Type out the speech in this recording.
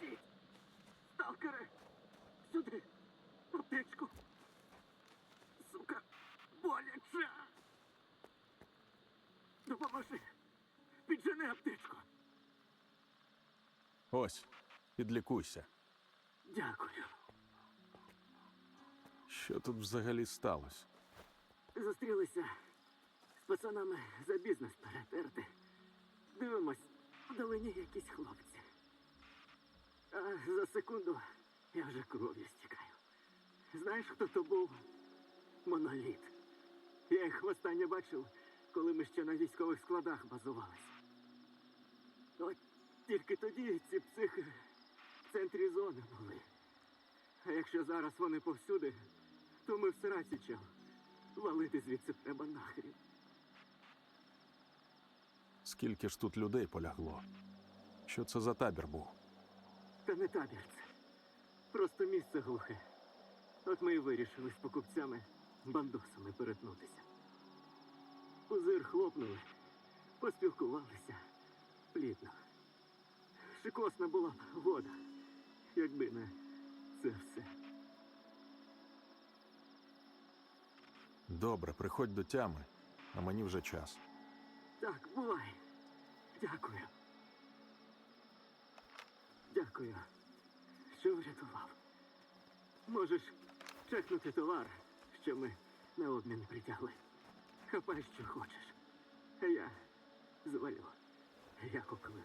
Допоможіть! Сталкери! Сюди! Аптечку! Сука! Боляче! Допоможи! Піджени аптечку! Ось, підлікуйся. Дякую. Що тут взагалі сталося? Зустрілися з пацанами за бізнес перетерти. Дивимось, вдалині якісь хлопці. А за секунду я вже кров'ю стікаю. Знаєш, хто то був? Моноліт. Я їх востаннє бачив, коли ми ще на військових складах базувалися. От тільки тоді ці психи в центрі зони були. А якщо зараз вони повсюди, то ми в сраці. Валити звідси треба нахрін. Скільки ж тут людей полягло? Що це за табір був? Та не табір це. Просто місце глухе. От ми і вирішили з покупцями бандосами перетнутися. Пузир хлопнули, поспілкувалися плідно. Шикосна була б вода, якби не це все. Добре, приходь до тями, а мені вже час. Так, бувай. Дякую. Дякую, що врятував. Можеш чекнути товар, що ми на обмін притягли. Хапай, що хочеш. Я звалю, як оклив.